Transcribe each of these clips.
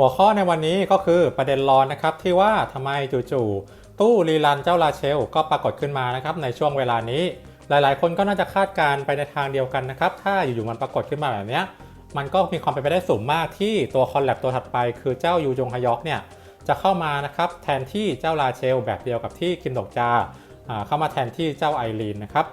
หัวข้อในวันนี้ก็คือประเด็นร้อนนะครับที่ว่าทำไมจู่ๆตู้รีลันเจ้าลาเชล ก็ปรากฏขึ้นมานะครับในช่วงเวลานี้ หลายๆ คนก็น่าจะคาดการณ์ไปในทางเดียวกันนะครับ ถ้าอยู่ๆมันปรากฏขึ้นมาแบบนี้มันก็มีความเป็นไปได้สูงมากที่ตัวคอลแลบตัวถัดไป คือเจ้ายูจงฮยอกเนี่ยจะเข้ามานะครับแทนที่เจ้าลาเชล แบบเดียวกับที่คิมดกจาอ่าเข้ามาแทนที่เจ้าไอรีนนะครับ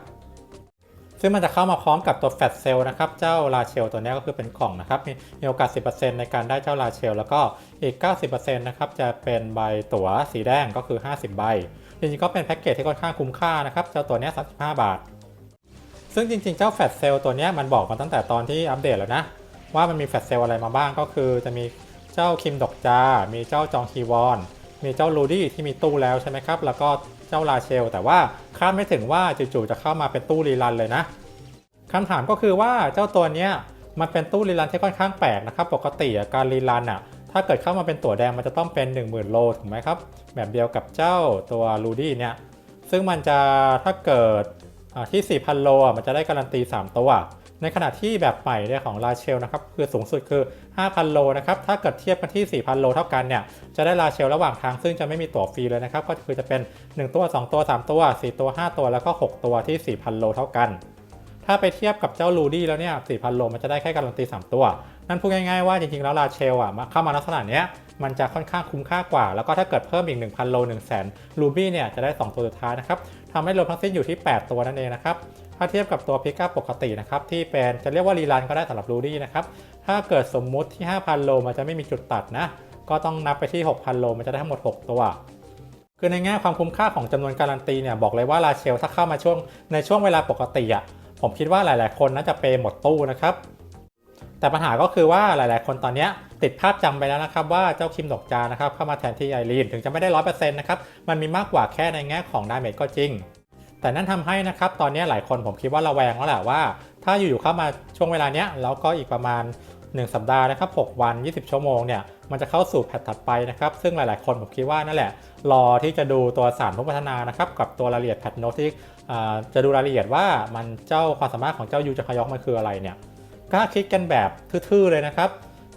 ซึ่งมันจะเข้ามาพร้อมกับตัวแฟตเซลนะครับ เจ้าลาเชลตัวนี้ก็คือเป็นกล่องนะครับ มีมีโอกาส 10%ในการได้เจ้าลาเชล แล้วก็อีก 90%นะครับ จะเป็นใบตั๋วสีแดงก็คือ 50 ใบ จริงๆ ก็เป็นแพ็กเกจที่ค่อนข้างคุ้มค่านะครับ เจ้าตัวนี้35 บาท ซึ่งจริงๆ เจ้าแฟตเซลตัวนี้มันบอกมาตั้งแต่ตอนที่อัปเดตแล้วนะ ว่ามันมีแฟตเซลอะไรมาบ้าง ก็คือจะมีเจ้าคิมดกจา มีเจ้าจองคีวอน มีเจ้าลูดี้ที่มีตู้แล้วใช่ไหมครับ แล้วก็ เจ้าลาเชล แต่ว่าคาดไม่ถึงว่าจู่ๆจะเข้ามาเป็นตู้รีรันเลยนะคำถามก็คือว่าเจ้าตัวเนี้ยมันเป็นตู้รีรันที่ค่อนข้างแปลกนะครับ ปกติการรีรันอะ ถ้าเกิดเข้ามาเป็นตัวแดงมันจะต้องเป็น 10,000 โลถูกไหมครับ แบบเดียวกับเจ้าตัวลูดี้เนี่ย ซึ่งมันจะถ้าเกิดอ่าที่ 4,000 โลมันจะได้การันตี 3 ตัว ในขณะที่แบบใหม่เนี่ยของลาเชลนะครับคือสูงสุดคือ 5,000 โลนะครับถ้าเกิดเทียบกันที่ 4,000 โลเท่ากันเนี่ยจะได้ลาเชลระหว่างทางซึ่งจะไม่มีตั๋วฟรีเลยนะครับก็คือจะเป็น 1 ตัว 2 ตัว 3 ตัว 4 ตัว 5 ตัวแล้วก็ 6 ตัวที่ 4,000 โลเท่ากัน ถ้าไปเทียบกับเจ้าลูดี้แล้วเนี่ย4,000โลมันจะได้แค่การันตี 3 ตัว นั่นพูดง่ายๆว่าจริงๆแล้วลาเชลอะมาเข้ามาลักษณะเนี้ยมันจะค่อนข้างคุ้มค่ากว่า แล้วก็ถ้าเกิดเพิ่มอีก 1,000 โล 1 0 0 0 0แสนลูบี้เนี่ยจะได้ 2 ตัวสุดท้ายนะครับทำให้รวมทั้งสิ้นอยู่ที่ 8 ตัวนั่นเองนะครับถ้าเทียบกับตัวพิกัปกตินะครับที่เป็นจะเรียกว่ารีรันก็ได้สำหรับลูดี้นะครับถ้าเกิดสมมุติที่ 5,000 โลมันจะไม่มีจุดตัดนะก็ต้องนับไปที่ 6,000 โล มันจะได้ทั้งหมด 6 ตัว คือในแง่ความคุ้มค่าของจำนวนการันตีเนี่ยบอกเลยว่าลาเชลถ้าเข้ามาช่วงในช่วงเวลาปกติอะ ผมคิดว่าหลาย ๆ คนน่าจะเปยหมดตู้นะครับ แต่ปัญหาก็คือว่าหลาย ๆ คนตอนนี้ติดภาพจำไปแล้วนะครับ ว่าเจ้าคิมดอกจานะครับเข้ามาแทนที่ไอรีนถึงจะไม่ได้ร้อยเปอร์เซ็นต์นะครับมันมีมากกว่าแค่ในแง่ของดาเมจก็จริง แต่นั่นทำให้นะครับตอนนี้หลายคนผมคิดว่าระแวงแล้วแหละว่า ถ้าอยู่ ๆ เข้ามาช่วงเวลาเนี้ยแล้วก็อีกประมาณ1 สัปดาห์นะครับ 6 วัน 20 ชั่วโมงเนี่ย มันจะเข้าสู่แพทถัดไปนะครับ ซึ่งหลาย ๆ คนผมคิดว่านั่นแหละ รอที่จะดูตัวสารพัฒนานะครับ กับตัวรายละเอียดแพทโนที่ จะดูรายละเอียดว่ามันเจ้าความสามารถของเจ้ายูจะพยอกมันคืออะไรเนี่ยก็คิดกันแบบทื่อๆเลยนะครับ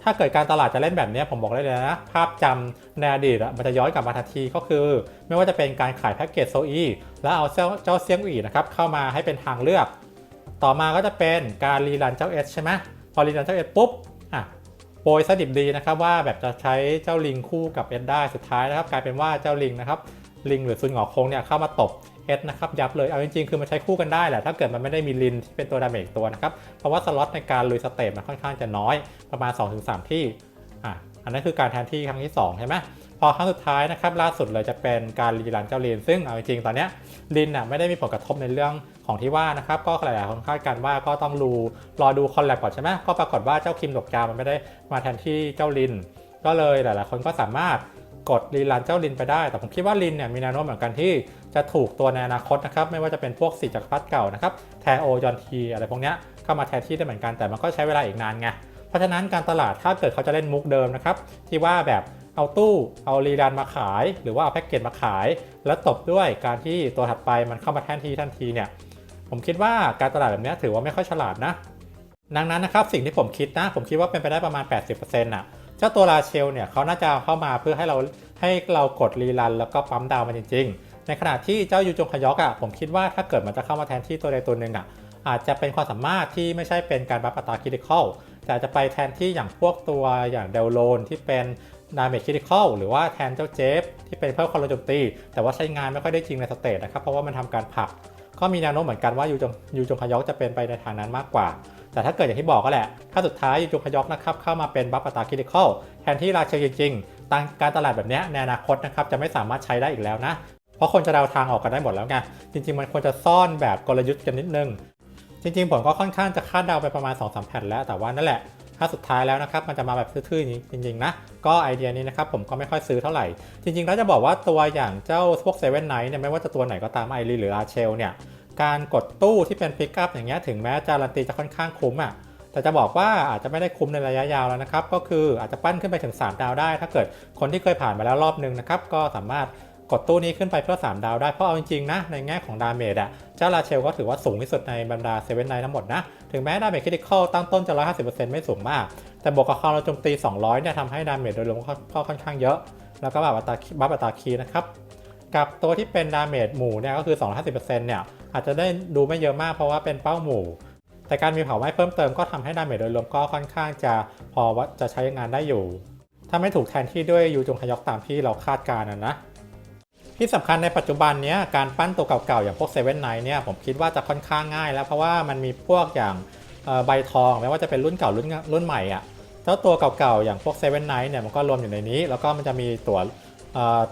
ถ้าเกิดการตลาดจะเล่นแบบนี้ผมบอกได้เลยนะ ภาพจำในอดีตมันจะย้อนกลับมาทันทีก็คือ ไม่ว่าจะเป็นการขายแพ็กเกจโซอีแล้วเอาเจ้าเจ้าเซียงอีนะครับเข้ามาให้เป็นทางเลือก ต่อมาก็จะเป็นการรีรันเจ้าเอสใช่ไหมพอรีรันเจ้าเอสปุ๊บอะโปรยซะดิบดีนะครับว่าแบบจะใช้เจ้าลิงคู่กับเอสได้สุดท้ายนะครับ กลายเป็นว่าเจ้าลิงนะครับลิงหรือซุนหงอคงเนี่ยเข้ามาตบ เอสนะครับยับเลย เอาจริงๆ คือมันใช้คู่กันได้แหละ ถ้าเกิดมันไม่ได้มีลินที่เป็นตัวดาเมจตัวนะครับ เพราะว่าสล็อตในการลุยสเตปมันค่อนข้างจะน้อยประมาณ 2-3 ที่อะอันนั้นคือการแทนที่ครั้งที่ 2 ใช่ไหมพอครั้งสุดท้ายนะครับล่าสุดเลยจะเป็นการรีรันเจ้าลิน ซึ่งเอาจริงๆตอนนี้ลินน่ะไม่ได้มีผลกระทบในเรื่องของที่ว่านะครับก็หลายๆคนคาดการว่าก็ต้องรูรอดูคอลแลบก่อนใช่ไหมก็ปรากฏว่าเจ้าคิมดกจามันไม่ได้มาแทนที่เจ้าลิน ก็เลยหลายๆ คนก็สามารถกดรีรันเจ้าลินไปได้ แต่ผมคิดว่าลินเนี่ยมีแนวโน้มเหมือนกันที่ จะถูกตัวในอนาคตนะครับไม่ว่าจะเป็นพวกสีจักรพรรดิเก่านะครับแทโอยอนทีอะไรพวกเนี้ยเข้ามาแทนที่ได้เหมือนกันแต่มันก็ใช้เวลาอีกนานไงเพราะฉะนั้นการตลาดถ้าเกิดเขาจะเล่นมุกเดิมนะครับที่ว่าแบบเอาตู้เอารีรันมาขาย หรือว่าเอาแพ็กเกจมาขาย แล้วตบด้วยการที่ตัวถัดไปมันเข้ามาแทนที่ทันทีเนี่ยผมคิดว่าการตลาดแบบนี้ถือว่าไม่ค่อยฉลาดนะ ดังนั้นนะครับสิ่งที่ผมคิดนะ ผมคิดว่าเป็นไปได้ประมาณ 80%น่ะเจ้าตัวลาเชลเนี่ยเขาน่าจะเข้ามาเพื่อให้เราให้เรากดรีรัน แล้วก็ปั๊มดาวมันจริงๆ ในขณะที่เจ้ายูจงคยอกอะผมคิดว่าถ้าเกิดมันจะเข้ามาแทนที่ตัวใดตัวหนึ่งอะอาจจะเป็นความสามารถที่ไม่ใช่เป็นการบัฟอัตราคิติคอลแต่อาจจะไปแทนที่อย่างพวกตัวอย่างเดลโลนที่เป็นดาเมจคิติคอลหรือว่าแทนเจ้าเจฟที่เป็นเพิ่มความเร็วโจมตี แต่ว่าใช้งานไม่ค่อยได้จริงในสเตทนะครับเพราะว่ามันทำการผัก ก็มีแนวโน้มเหมือนกันว่ายูจงยูจงพยอกจะเป็นไปในทางนั้นมากกว่า แต่ถ้าเกิดอย่างที่บอกก็แหละ ถ้าสุดท้ายยูจงพยอกนะครับเข้ามาเป็นบัฟอัตราคิติคอลแทนที่ราเชลจริงๆตามการตลาดแบบนี้ในอนาคตนะครับจะไม่สามารถใช้ได้อีกแล้วนะ เพราะคนจะเดาทางออกกันได้หมดแล้วไงจริง ๆ มันควรจะซ่อนแบบกลยุทธ์กันนิดนึง จริง ๆ ผมก็ค่อนข้างจะคาดเดาไปประมาณ2-3แผ่นแล้วแต่ว่านั่นแหละถ้าสุดท้ายแล้วนะครับมันจะมาแบบทื่อๆนี้จริงๆนะก็ไอเดียนี้นะครับผมก็ไม่ค่อยซื้อเท่าไหร่ จริงๆแล้วจะบอกว่าตัวอย่างเจ้าพวกเซเว่นไนท์เนี่ยไม่ว่าจะตัวไหนก็ตามไอรีหรืออาเชลเนี่ยการกดตู้ที่เป็นพิกอัพอย่างเงี้ยถึงแม้จารันตีจะค่อนข้างคุ้มอะแต่จะบอกว่าอาจจะไม่ได้คุ้มในระยะยาวแล้วนะครับ ก็คืออาจจะปั้นขึ้นไปถึง 3 ดาวได้ ถ้าเกิดคนที่เคยผ่านมาแล้วรอบนึงนะครับ ก็สามารถ กดตู้นี้ขึ้นไปเพื่อ 3 ดาวได้เพราะเอาจริงๆนะ ในแง่ของดาเมจอะเจ้าราเชลก็ถือว่าสูงที่สุดในบรรดาเซเว่นไนทั้งหมดนะ ถึงแม้ดาเมจคริติคอลตั้งต้นจะ 150%ไม่สูงมาก แต่บวกกับความเราโจมตี 200 เนี่ยทำให้ดาเมจโดยรวมก็ค่อนข้างเยอะ แล้วก็แบบอัตราบัฟอัตราคีย์นะครับ กับตัวที่เป็นดาเมจหมู่เนี่ยก็คือ 250%เนี่ยอาจจะได้ดูไม่เยอะมากเพราะว่าเป็นเป้าหมู่แต่การมีเผาไหม้เพิ่มเติมก็ทำให้ดาเมจโดยรวมก็ค่อนข้างจะพอว่าจะใช้งานได้อยู่ ถ้าไม่ถูกแทนที่ด้วยยูจงฮยอกตามที่เราคาดการณ์นะนะ ที่สำคัญในปัจจุบันเนี้ยการปั้นตัวเก่าๆ อย่างพวกเซเว่นไนเนี่ยผมคิดว่าจะค่อนข้างง่ายแล้ว เพราะว่ามันมีพวกอย่างใบทองไม่ว่าจะเป็นรุ่นเก่ารุ่นรุ่นใหม่อะเจ้าตัวเก่าๆ อย่างพวกเซเว่นไนเนี่ยมันก็รวมอยู่ในนี้ แล้วก็มันจะมีตัว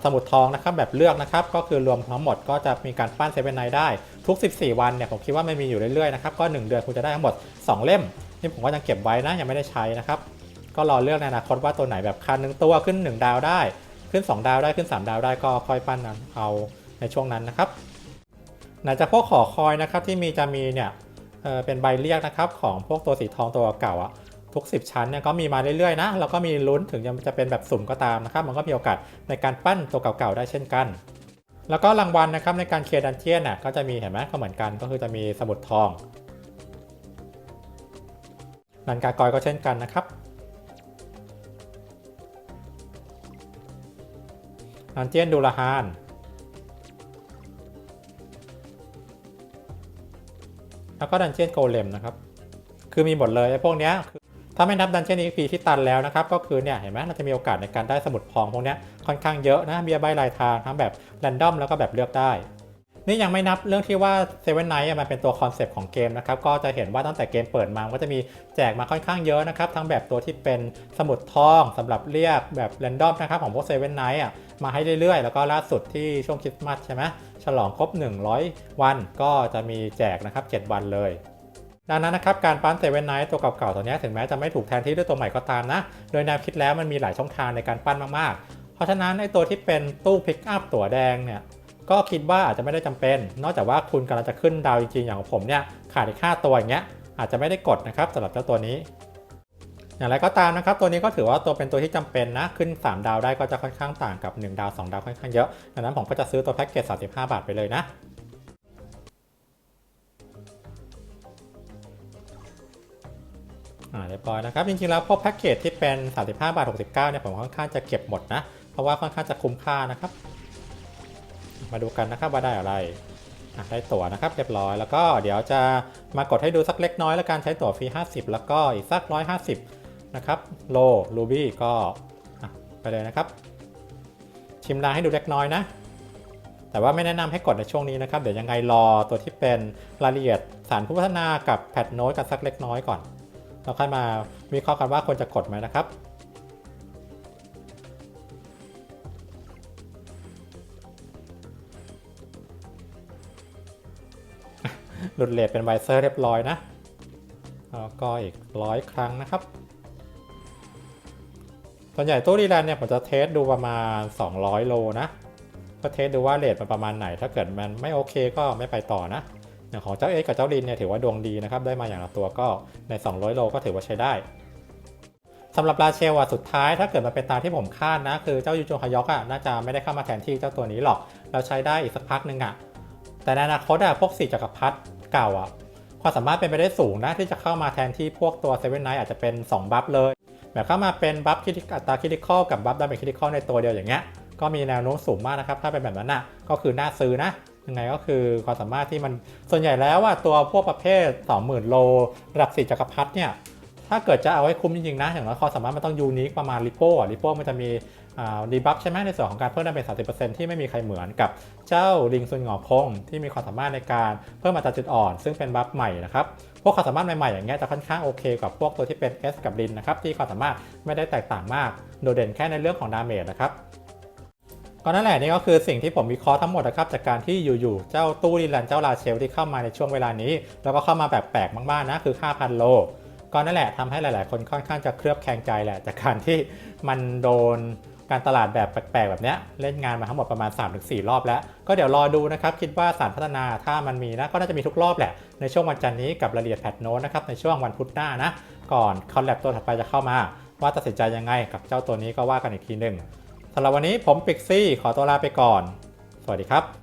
สมุดทองนะครับแบบเลือกนะครับก็คือรวมทั้งหมดก็จะมีการปั้นเซเว่นไนได้ทุก 14 วันเนี่ยผมคิดว่ามันมีอยู่เรื่อยๆนะครับก็ 1 เดือนคุณจะได้ทั้งหมด 2 เล่ม นี่ผมก็ยังเก็บไว้นะยังไม่ได้ใช้นะครับก็รอเลือกในอนาคตว่าตัวไหนแบบคันหนึ่งตัวขึ้น 1 ดาวได้ ขึ้น 2 ดาวได้ขึ้น 3 ดาวได้ก็ค่อยปั้นเอาในช่วงนั้นนะครับไหนจะพวกขอคอยนะครับที่มีจะมีเนี่ยเเป็นใบเรียกนะครับของพวกตัวสีทองตัวเก่าอะทุก 10 ชั้นเนี่ยก็มีมาเรื่อยๆนะแล้วก็มีลุ้นถึงจะเป็นแบบสุ่มก็ตามนะครับ มันก็มีโอกาสในการปั้นตัวเก่าๆได้เช่นกัน แล้วก็รางวัลนะครับในการเคลียร์ดันเจียนน่ะก็จะมีเห็นไหมก็เหมือนกันก็คือจะมีสมุดทองนันกากอยก็เช่นกันนะครับ ดันเจียนดูลาฮานแล้วก็ดันเจียนโกเลมนะครับ คือมีหมดเลยไอ้พวกเนี้ยถ้าไม่นับดันเจียนอีกฟีที่ตันแล้วนะครับ ก็คือเนี่ยเห็นไหมเราจะมีโอกาสในการได้สมุดพองพวกเนี้ยค่อนข้างเยอะนะเบียใบลายทางทั้งแบบแรนดอมแล้วก็แบบเลือกได้ นี่ยังไม่นับเรื่องที่ว่าเซเว่นไนท์มันเป็นตัวคอนเซปต์ของเกมนะครับก็จะเห็นว่าตั้งแต่เกมเปิดมาก็จะมีแจกมาค่อนข้างเยอะนะครับทั้งแบบตัวที่เป็นสมุดทองสำหรับเรียกแบบแรนดอมนะครับของพวกเซเว่นไนท์อะมาให้เรื่อยๆ แล้วก็ล่าสุดที่ช่วงคริสต์มาสใช่ไหมฉลองครบ 100 วันก็จะมีแจกนะครับ 7 วันเลยดังนั้นนะครับการปั้นเซเว่นไนท์ตัวเก่าๆตัวนี้ถึงแม้จะไม่ถูกแทนที่ด้วยตัวใหม่ก็ตามนะ โดยแนวคิดแล้วมันมีหลายช่องทางในการปั้นมากๆ เพราะฉะนั้นไอตัวที่เป็นตู้พิกอัพตัวแดงเนี่ย ก็คิดว่าอาจจะไม่ได้จำเป็น นอกจากว่าคุณกำลังจะขึ้นดาวจริงๆ อย่างของผมเนี่ยขาดอีกค่าตัวอย่างเงี้ยอาจจะไม่ได้กดนะครับสำหรับเจ้าตัวนี้ อย่างไรก็ตามนะครับ ตัวนี้ก็ถือว่าตัวเป็นตัวที่จำเป็นนะ ขึ้น 3 ดาวได้ก็จะค่อนข้างต่างกับ 1 ดาว 2 ดาวค่อนข้างเยอะดังนั้นผมก็จะซื้อตัวแพ็กเกจ35 บาทไปเลยนะอ่าเรียบร้อยนะครับ จริงๆแล้วพวกแพ็กเกจที่เป็น 35 บาท 69 เนี่ยผมค่อนข้างจะเก็บหมดนะ เพราะว่าค่อนข้างจะคุ้มค่านะครับ มาดูกันนะครับว่าได้อะไระได้ตั๋วนะครับเรียบร้อยแล้วก็เดี๋ยวจะมากดให้ดูสักเล็กน้อยแล้วการใช้ตั๋วฟรี 50 แล้วก็อีกสัก 150 นะครับโลลูบี้ก็ไปเลยนะครับ ชิมลางให้ดูเล็กน้อยนะ แต่ว่าไม่แนะนำให้กดในช่วงนี้นะครับ เดี๋ยวยังไงรอตัวที่เป็นรายละเอียดสารผู้พัฒนากับแพทโน้ตกันสักเล็กน้อยก่อน เราค่อยมาวิเคราะห์กันว่าควรจะกดไหมนะครับ หลุดเลทเป็นไวเซอร์เรียบร้อยนะ แล้วก็อีกร้อยครั้งนะครับ ส่วนใหญ่ตู้รีแลนเนี่ยผมจะเทสดูประมาณ 200 โลนะ ก็เทสดูว่าเลทมันประมาณไหน ถ้าเกิดมันไม่โอเคก็ไม่ไปต่อนะอย่างของเจ้าเอกับเจ้าลินเนี่ยถือว่าดวงดีนะครับ ได้มาอย่างละตัวก็ใน 200 โลก็ถือว่าใช้ได้สำหรับราเชลอะสุดท้ายถ้าเกิดมันเป็นตามที่ผมคาดนะ คือเจ้ายูโจฮยอกอะน่าจะไม่ได้เข้ามาแทนที่เจ้าตัวนี้หรอก เราใช้ได้อีกสักพักหนึ่งอะ แต่ในอนาคตอะพวกสี่จักรพรรดิเก่าอะความสามารถเป็นไปได้สูงนะที่จะเข้ามาแทนที่พวกตัวเซเว่นไนท์อาจจะเป็น 2 บัฟเลยแบบเข้ามาเป็นบัฟคิดอัตราคิดิคอลกับบัฟดาเมจคิดิคอลในตัวเดียวอย่างเงี้ยก็มีแนวโน้มสูงมากนะครับ ถ้าเป็นแบบนั้นน่ะก็คือน่าซื้อนะยังไงก็คือความสามารถที่มันส่วนใหญ่แล้วว่าตัวพวกประเภท 20,000 โลระดับ4จักรพรรดิเนี่ยถ้าเกิดจะเอาให้คุ้มจริงๆนะอย่างน้อยความสามารถมันต้องยูนิคประมาณริโป้อะริโป้มันจะมี ดีบัฟใช่ไหมในส่วนของการเพิ่มดาเมจ30%ที่ไม่มีใครเหมือนกับเจ้าลิงซุนหงอพงที่มีความสามารถในการเพิ่มอัตราจุดอ่อน ซึ่งเป็นบัฟใหม่นะครับพวกความสามารถใหม่ๆอย่างเงี้ยจะค่อนข้างโอเคกับพวกตัวที่เป็น S กับลินนะครับที่ความสามารถไม่ได้แตกต่างมาก โดดเด่นแค่ในเรื่องของดาเมจนะครับก็นั่นแหละนี่ก็คือสิ่งที่ผมวิเคราะห์ทั้งหมดนะครับจากการที่อยู่ๆเจ้าตู้ดีแลนเจ้าลาเชลที่เข้ามาในช่วงเวลานี้ แล้วก็เข้ามาแบบแปลกมากๆนะคือ 5,000 โลก็นั่นแหละทำให้หลาย ๆ คนค่อนข้างจะเคลือบแคลงใจแหละจากการที่มันโดน การตลาดแบบแปลกๆแบบนี้เล่นงานมาทั้งหมดประมาณ 3-4 รอบแล้ว ก็เดี๋ยวรอดูนะครับ คิดว่าสารพัฒนาถ้ามันมีนะ ก็น่าจะมีทุกรอบแหละ ในช่วงวันจันทร์นี้กับรายละเอียดแพทโน้ตนะครับ ในช่วงวันพุธหน้านะ ก่อนคอลแลบตัวถัดไปจะเข้ามา ว่าตัดสินใจยังไงกับเจ้าตัวนี้ก็ว่ากันอีกทีหนึ่งสำหรับวันนี้ผมปิกซี่ขอตัวลาไปก่อน สวัสดีครับ